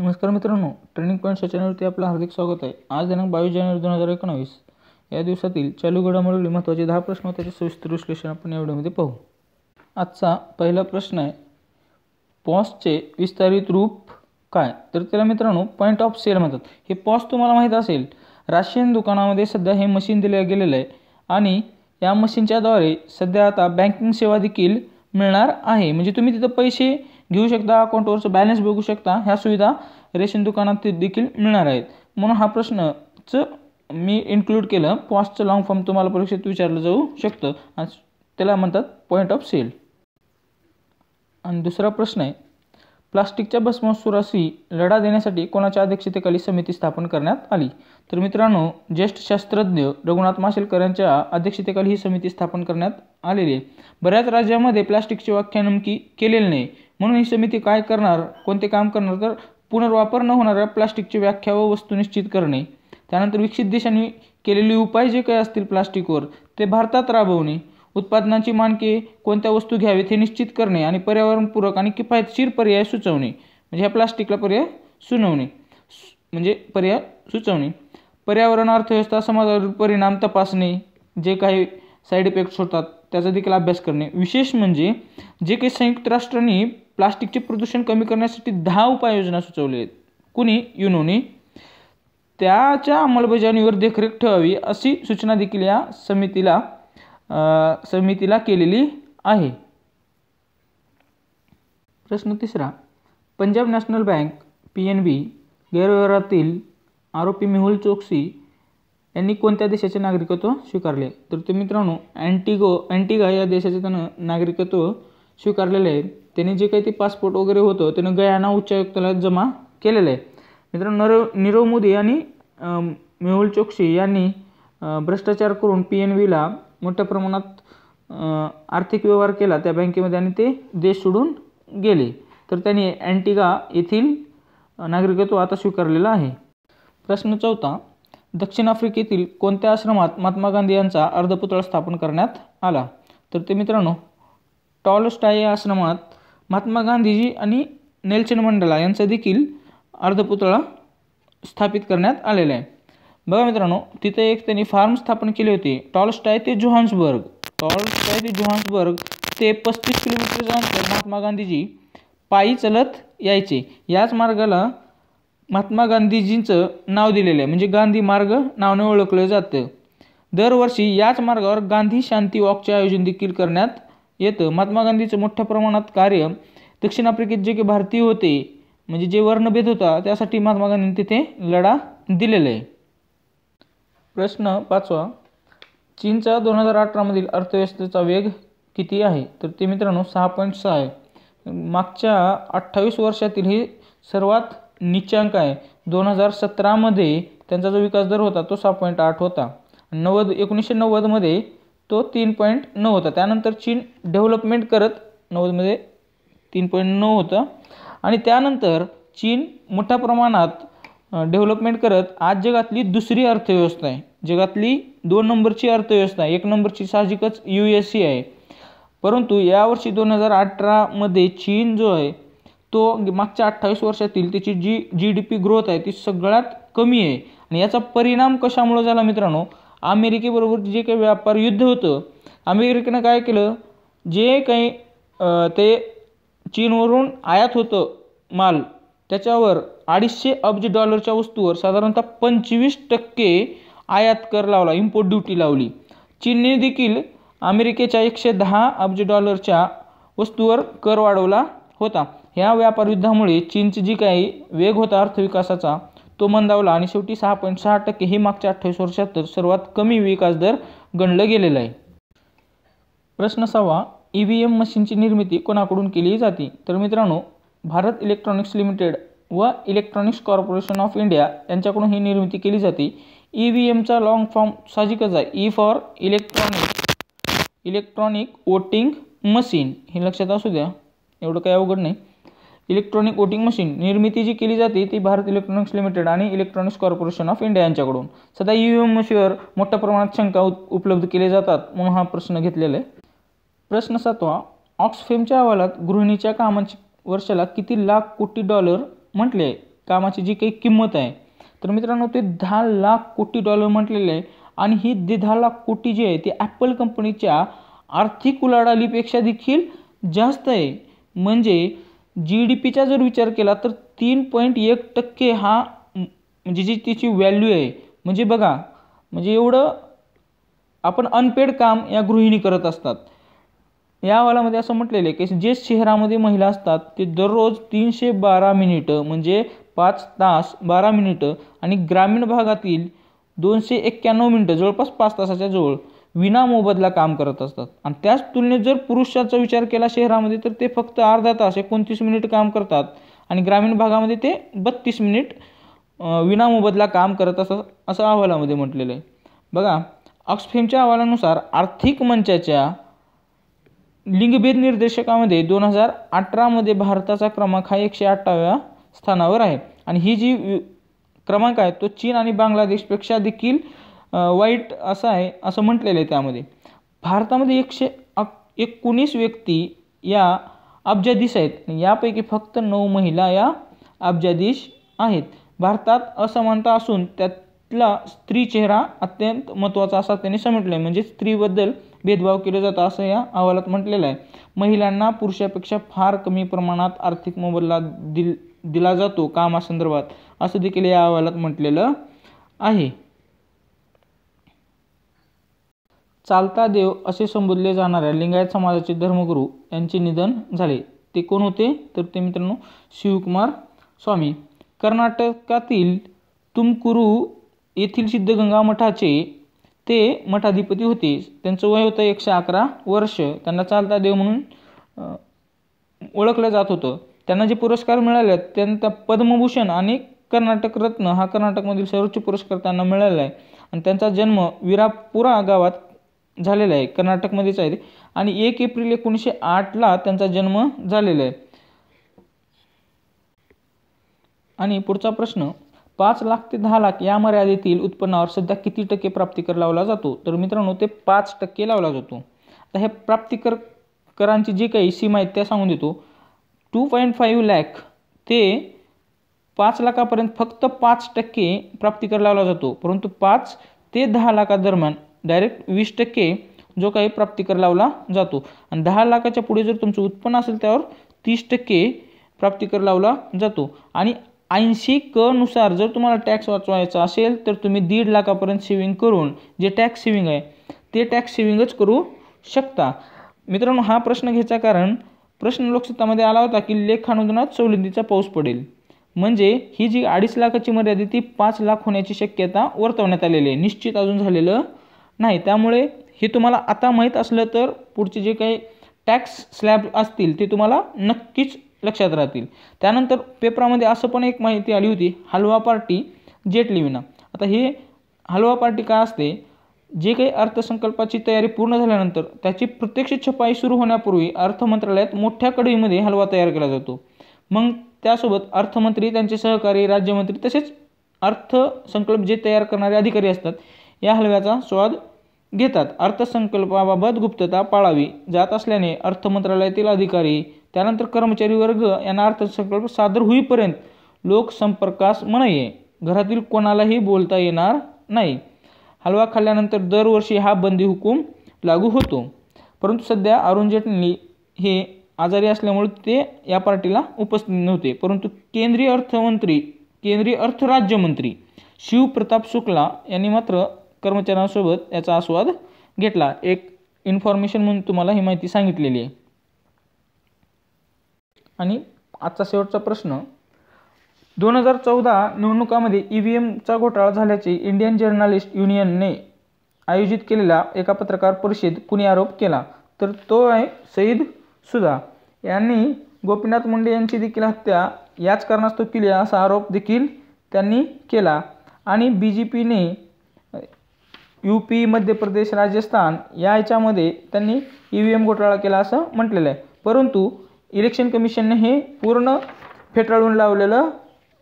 नमस्कार मित्रांनो ट्रेनिंग पॉईंटच्या या चॅनलवरती आपलं हार्दिक स्वागत आहे. आज दिनांक बावीस जानेवारी दोन हजार एकोणावीस. या दिवसातील चालू घडामोडीवरील महत्त्वाचे दहा प्रश्न त्याचे सविस्तर विश्लेषण आपण या व्हिडिओमध्ये पाहू. आजचा पहिला प्रश्न आहे पॉसचे विस्तारित रूप काय? तर त्याला मित्रांनो पॉईंट ऑफ सेल म्हणतात. हे पॉस तुम्हाला माहीत असेल राशन दुकानामध्ये सध्या हे मशीन दिलं गेलेलं आहे आणि या मशीनच्याद्वारे सध्या आता बँकिंग सेवा देखील मिळणार आहे. म्हणजे तुम्ही तिथं पैसे घेऊ शकता अकाउंटवरचं बॅलन्स बघू शकता. ह्या सुविधा रेशन दुकानात देखील मिळणार आहेत. म्हणून हा प्रश्नचं मी इन्क्लूड केलं. पॉस्टचं लॉंग फॉर्म तुम्हाला परीक्षेत विचारलं जाऊ शकतं. आणि त्याला म्हणतात पॉईंट ऑफ सेल आणि दुसरा प्रश्न आहे प्लास्टिकच्या भस्मासुराशी लढा देण्यासाठी कोणाच्या अध्यक्षतेखाली समिती स्थापन करण्यात आली? तर मित्रांनो ज्येष्ठ शास्त्रज्ञ रघुनाथ माशेलकर यांच्या अध्यक्षतेखाली ही समिती स्थापन करण्यात आलेली आहे. बऱ्याच राज्यामध्ये प्लास्टिकची व्याख्या नेमकी केलेली नाही. म्हणून ही समिती काय करणार कोणते काम करणार तर पुनर्वापर न होणाऱ्या प्लास्टिकची व्याख्या व वस्तू निश्चित करणे. त्यानंतर विकसित देशांनी केलेले उपाय जे काही असतील प्लास्टिकवर ते भारतात राबवणे. उत्पादनाची मानके कोणत्या वस्तू घ्यावीत हे निश्चित करणे आणि पर्यावरणपूरक आणि किफायतशीर पर्याय सुचवणे. म्हणजे ह्या प्लास्टिकला पर्याय सुनवणे. म्हणजे पर्याय सुचवणे. पर्यावरण अर्थव्यवस्था समाजावरील परिणाम तपासणे जे काही साईड इफेक्ट्स होतात त्याचा देखील अभ्यास करणे. विशेष म्हणजे जे काही संयुक्त राष्ट्रांनी प्लास्टिकचे प्रदूषण कमी करण्यासाठी दहा उपाययोजना सुचवले आहेत. कुणी? युनोनी. त्याच्या अंमलबजावणीवर देखरेख ठेवावी अशी सूचना देखील या समितीला समितीला केलेली आहे. प्रश्न तिसरा. Punjab national bank P N B गैरव्यवहारातील आरोपी मेहुल चोक्सी यांनी कोणत्या देशाचे नागरिकत्व स्वीकारले? तर ते मित्रांनो अँटिगो अँटिगा या देशाचे त्यानं नागरिकत्व स्वीकारलेले आहे त्यांनी जे काही ते पासपोर्ट वगैरे होतं त्यानं गयाना उच्चायुक्तालयात जमा केलेलं आहे. मित्रांनो नरव नीरव मोदी आणि मेहुल चोक्सी यांनी भ्रष्टाचार करून पी एन व्हीला मोठ्या प्रमाणात आर्थिक व्यवहार केला त्या बँकेमध्ये आणि ते देश सोडून गेले. तर त्यांनी अँटिगा येथील नागरिकत्व आता स्वीकारलेलं आहे. प्रश्न चौथा दक्षिण आफ्रिकेतील कोणत्या आश्रमात महात्मा गांधी यांचा अर्धपुतळा स्थापन करण्यात आला? तर ते मित्रांनो टॉलस्टाय या आश्रमात महात्मा गांधीजी आणि नेल्सन मंडला यांचा देखील अर्धपुतळा स्थापित करण्यात आलेला आहे. बघा मित्रांनो तिथे एक त्यांनी फार्म स्थापन केले होते. टॉलस्टाय ते जोहान्सबर्ग. टॉलस्टाय ते जोहान्सबर्ग ते पस्तीस किलोमीटरच्या अंतर महात्मा गांधीजी पायी चलत यायचे. याच मार्गाला महात्मा गांधीजींचं नाव दिलेलं आहे. म्हणजे गांधी मार्ग नावाने ओळखलं जातं. दरवर्षी याच मार्गावर गांधी शांती वॉकचे आयोजन देखील करण्यात येतं. महात्मा गांधीचं मोठ्या प्रमाणात कार्य दक्षिण आफ्रिकेत जे काही भारतीय होते म्हणजे जे वर्णभेद होता त्यासाठी महात्मा गांधींनी तिथे लढा दिलेला आहे. प्रश्न पाचवा. चीनचा दोन हजार अठरामधील अर्थव्यवस्थेचा वेग किती आहे? तर ते मित्रांनो सहा पॉईंट सहा आहे. मागच्या अठ्ठावीस वर्षातील हे सर्वात निचांक आहे. दोन हजार सतरामध्ये त्यांचा जो विकास दर होता तो सहा पॉईंट आठ होता. नव्वद एकोणीसशे नव्वदमध्ये तो तीन पॉईंट नऊ होता. त्यानंतर चीन डेव्हलपमेंट करत नव्वदमध्ये तीन पॉईंट नऊ होतं. आणि त्यानंतर चीन मोठ्या प्रमाणात डेव्हलपमेंट करत आज जगातली दुसरी अर्थव्यवस्था आहे. जगातली दोन नंबरची अर्थव्यवस्था आहे. एक नंबरची साहजिकच यू एस सी आहे. परंतु यावर्षी दोन हजार अठरामध्ये चीन जो आहे तो मागच्या अठ्ठावीस वर्षातील त्याची जी जी डी पी ग्रोथ आहे ती सगळ्यात कमी आहे. आणि याचा परिणाम कशामुळं झाला मित्रांनो? अमेरिकेबरोबर जे काही व्यापार युद्ध होतं अमेरिकेनं काय केलं? जे काही ते चीनवरून आयात होतं माल त्याच्यावर अडीचशे अब्ज डॉलरच्या वस्तूवर साधारणतः पंचवीस टक्के आयात कर लावला इम्पोर्ट ड्युटी लावली. चीनने देखील अमेरिकेच्या एकशे दहा अब्ज डॉलरच्या वस्तूवर कर वाढवला होता. ह्या व्यापार युद्धामुळे चीनची जी काही वेग होता अर्थविकासाचा तो मंदावला आणि शेवटी सहा पॉईंट सहा टक्के हे मागच्या अठ्ठावीस वर्षात सर्वात कमी विकास दर गणलं गेलेला आहे. प्रश्न सहावा ई व्ही एम मशीनची निर्मिती कोणाकडून केली जाते? तर मित्रांनो भारत इलेक्ट्रॉनिक्स लिमिटेड व इलेक्ट्रॉनिक्स कॉर्पोरेशन ऑफ इंडिया यांच्याकडून ही निर्मिती केली जाते. ई व्ही एमचा लॉंग फॉर्म साहजिकच आहे. E for electronic electronic voting machine हे लक्षात असू द्या. एवढं काही अवघड नाही. इलेक्ट्रॉनिक वोटिंग मशीन निर्मिती जी केली जाते ती भारत इलेक्ट्रॉनिक्स लिमिटेड आणि इलेक्ट्रॉनिक्स कॉर्पोरेशन ऑफ इंडिया यांच्याकडून सध्या ई एम मशीनवर मोठ्या प्रमाणात शंका उपलब्ध केले जातात म्हणून हा प्रश्न घेतलेला आहे. प्रश्न सातवा ऑक्सफेमच्या अहवालात गृहिणीच्या कामाची वर्षाला किती लाख कोटी डॉलर म्हटले आहे? कामाची जी काही किंमत आहे. तर मित्रांनो ते दहा लाख कोटी डॉलर म्हटलेले आहे आणि ही जे दहा लाख कोटी जी आहे ती ॲपल कंपनीच्या आर्थिक उलाढालीपेक्षा देखील जास्त आहे. म्हणजे जी डी पीचा जर विचार केला तर तीन पॉईंट एक टक्के हा म्हणजे जी तिची व्हॅल्यू आहे म्हणजे बघा म्हणजे एवढं आपण अनपेड काम या गृहिणी करत असतात. या अहवालामध्ये असं म्हटलेलं आहे की जे शहरामध्ये महिला असतात ते दररोज तीनशे बारा मिनिटं म्हणजे पाच तास बारा मिनिटं आणि ग्रामीण भागातील दोनशे एक्क्याण्णव मिनटं जवळपास पाच तासाच्या जवळ विना मोबदला काम करत असतात. आणि त्याच तुलनेत जर पुरुषाचा विचार केला शहरामध्ये तर ते फक्त अर्धा तास एकोणतीस मिनिट काम करतात. आणि ग्रामीण भागामध्ये ते बत्तीस मिनिट विना मोबदला काम करत असं असं अहवालामध्ये म्हटलेलं आहे. बघा ऑक्सफेमच्या अहवालानुसार आर्थिक मंचाच्या लिंगभेद निर्देशकामध्ये दोन हजार अठरामध्ये भारताचा क्रमांक हा एकशे अठ्ठाव्या स्थानावर आहे. आणि ही जी क्रमांक आहे तो चीन आणि बांगलादेशपेक्षा देखील वाईट असं आहे असं म्हटलेलं आहे त्यामध्ये. भारतामध्ये एकशे अक एकोणीस व्यक्ती या अब्जाधीश आहेत. यापैकी फक्त नऊ महिला या अब्जाधीश आहेत. भारतात असमानता असून त्यातला स्त्री चेहरा अत्यंत महत्त्वाचा असा त्यांनी समजलं आहे म्हणजे स्त्रीबद्दल भेदभाव केला जातो असं या अहवालात म्हटलेलं आहे. महिलांना पुरुषापेक्षा फार कमी प्रमाणात आर्थिक मोबदला दिल दिला जातो कामासंदर्भात असं देखील या अहवालात म्हटलेलं आहे. चालता देव असे संबोधले जाणाऱ्या लिंगायत समाजाचे धर्मगुरू यांचे निधन झाले. ते कोण होते? तर ते मित्रांनो शिवकुमार स्वामी. कर्नाटकातील तुमकुरू येथील सिद्धगंगा मठाचे ते मठाधिपती होते. त्यांचं वय होतं एकशे अकरा वर्ष. त्यांना चालता देव म्हणून ओळखलं जात होतं. त्यांना जे पुरस्कार मिळाले आहेत त्यांना पद्मभूषण आणि कर्नाटक रत्न हा कर्नाटकमधील सर्वोच्च पुरस्कार त्यांना मिळाला आहे. आणि त्यांचा जन्म विरापुरा गावात झालेलं आहे. कर्नाटकमध्येच आहे आणि एक एप्रिल एकोणीसशे आठला त्यांचा जन्म झालेला आहे. आणि पुढचा प्रश्न पाच लाख ते दहा लाख या मर्यादेतील उत्पन्नावर सध्या किती टक्के प्राप्तिकर लावला जातो? तर मित्रांनो ते पाच टक्के लावला जातो. आता हे प्राप्तिकर करांची जी काही सीमा आहेत त्या सांगून देतो. टू पॉईंट फाईव्ह लॅक ते पाच लाखापर्यंत फक्त पाच टक्के प्राप्तिकर लावला जातो. परंतु पाच ते दहा लाखादरम्यान डायरेक्ट वीस टक्के जो काही प्राप्तिकर लावला जातो. आणि दहा लाखाच्या पुढे जर तुमचं उत्पन्न असेल त्यावर तीस टक्के प्राप्तिकर लावला जातो. आणि ऐंशी कनुसार जर तुम्हाला टॅक्स वाचवायचा असेल तर तुम्ही दीड लाखापर्यंत सेविंग करून जे टॅक्स सेविंग आहे ते टॅक्स सेविंगच करू शकता. मित्रांनो हा प्रश्न घ्यायचा कारण प्रश्न लोकसत्तामध्ये आला होता की लेखानुदानात सवलतीचा पाऊस पडेल. म्हणजे ही जी अडीच लाखाची मर्यादा ती पाच लाख होण्याची शक्यता वर्तवण्यात आलेली आहे. निश्चित अजून झालेलं नाही त्यामुळे हे तुम्हाला आता माहीत असलं तर पुढचे जे काही टॅक्स स्लॅब असतील ते तुम्हाला नक्कीच लक्षात राहतील. त्यानंतर पेपरामध्ये असं पण एक माहिती आली होती हलवा पार्टी जेट लिविना आता हे हलवा पार्टी काय असते? जे काही अर्थसंकल्पाची तयारी पूर्ण झाल्यानंतर त्याची प्रत्यक्ष छपाई सुरू होण्यापूर्वी अर्थ मंत्रालयात मोठ्या कढईमध्ये हलवा तयार केला जातो. मग त्यासोबत अर्थमंत्री त्यांचे सहकारी राज्यमंत्री तसेच अर्थसंकल्प जे तयार करणारे अधिकारी असतात या हलव्याचा स्वाद घेतात. अर्थसंकल्पाबाबत गुप्तता पाळावी. जात असल्याने अर्थ मंत्रालयातील अधिकारी त्यानंतर कर्मचारी वर्ग यांना अर्थसंकल्प सादर होईपर्यंत लोकसंपर्कास म्हणये. घरातील कोणालाही बोलता येणार नाही. हलवा खाल्ल्यानंतर दरवर्षी हा बंदी हुकूम लागू होतो. परंतु सध्या अरुण जेटली हे आजारी असल्यामुळे ते या पार्टीला उपस्थित नव्हते. परंतु केंद्रीय अर्थमंत्री केंद्रीय अर्थ राज्यमंत्री शिवप्रताप शुक्ला यांनी मात्र कर्मचाऱ्यांसोबत याचा आस्वाद घेतला. एक इन्फॉर्मेशन म्हणून तुम्हाला ही माहिती सांगितलेली आहे. आणि आजचा शेवटचा प्रश्न. दोन हजार चौदा निवडणुकामध्ये ई व्ही एमचा घोटाळा झाल्याचे इंडियन जर्नालिस्ट युनियनने आयोजित केलेल्या एका पत्रकार परिषद कुणी आरोप केला? तर तो आहे सईद सुधा. यांनी गोपीनाथ मुंडे यांची देखील हत्या याच कारणास्तव केली असा आरोप देखील त्यांनी केला. आणि बी जे पीने यू पी मध्य प्रदेश राजस्थान या याच्यामध्ये त्यांनी ई व्ही एम घोटाळा केला असं म्हटलेलं आहे. परंतु इलेक्शन कमिशनने हे पूर्ण फेटाळून लावलेलं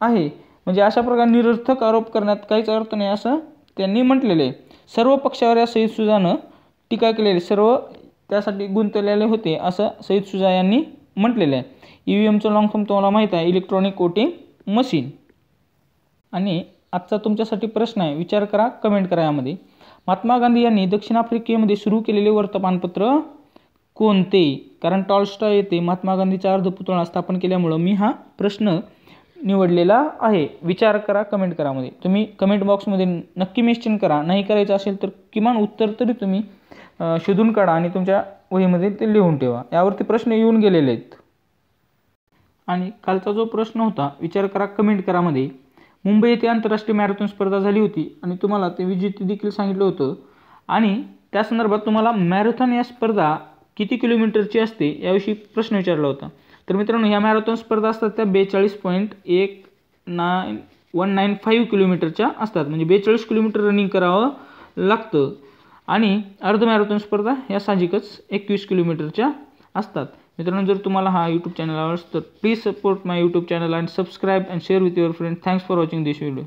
आहे. म्हणजे अशा प्रकारे निरर्थक आरोप करण्यात काहीच अर्थ नाही असं त्यांनी म्हटलेलं आहे. सर्व पक्षावर या सईद सुजानं टीका केलेली सर्व त्यासाठी गुंतलेले होते असं सईद सुजा यांनी म्हटलेलं आहे. ई व्ही एमचं लॉंग फॉर्म तुम्हाला माहीत आहे इलेक्ट्रॉनिक वोटिंग मशीन आणि आजचा तुमच्यासाठी प्रश्न आहे विचार करा कमेंट करा यामध्ये. महात्मा गांधी यांनी दक्षिण आफ्रिकेमध्ये सुरू केलेले वर्तमानपत्र कोणते? कारण टॉलस्टॉय येथे महात्मा गांधीचा अर्धपुतळा स्थापन केल्यामुळं मी हा प्रश्न निवडलेला आहे. विचार करा कमेंट करामध्ये. तुम्ही कमेंट बॉक्समध्ये नक्की मेन्शन करा. नाही करायचं असेल तर किमान उत्तर तरी तुम्ही शोधून काढा आणि तुमच्या वहीमध्ये ते लिहून ठेवा. यावरती प्रश्न येऊन गेलेले आहेत. आणि कालचा जो प्रश्न होता विचार करा कमेंट करामध्ये. मुंबई येथे आंतरराष्ट्रीय मॅरेथॉन स्पर्धा झाली होती आणि तुम्हाला ते विजेते देखील सांगितलं होतं. आणि त्या संदर्भात तुम्हाला मॅरेथॉन या स्पर्धा किती किलोमीटरची असते याविषयी प्रश्न विचारला होता. तर मित्रांनो ह्या मॅरेथॉन स्पर्धा असतात त्या बेचाळीस पॉईंट एक नाईन वन नाईन फाईव्ह किलोमीटरच्या असतात. म्हणजे बेचाळीस किलोमीटर रनिंग करावं लागतं. आणि अर्ध मॅरेथॉन स्पर्धा या साहजिकच एकवीस किलोमीटरच्या असतात. मित्रांनो जर तुम्हाला हा यूट्यूब चॅनल आवडतं तर please support my YouTube channel and subscribe and share with your friend thanks for watching this video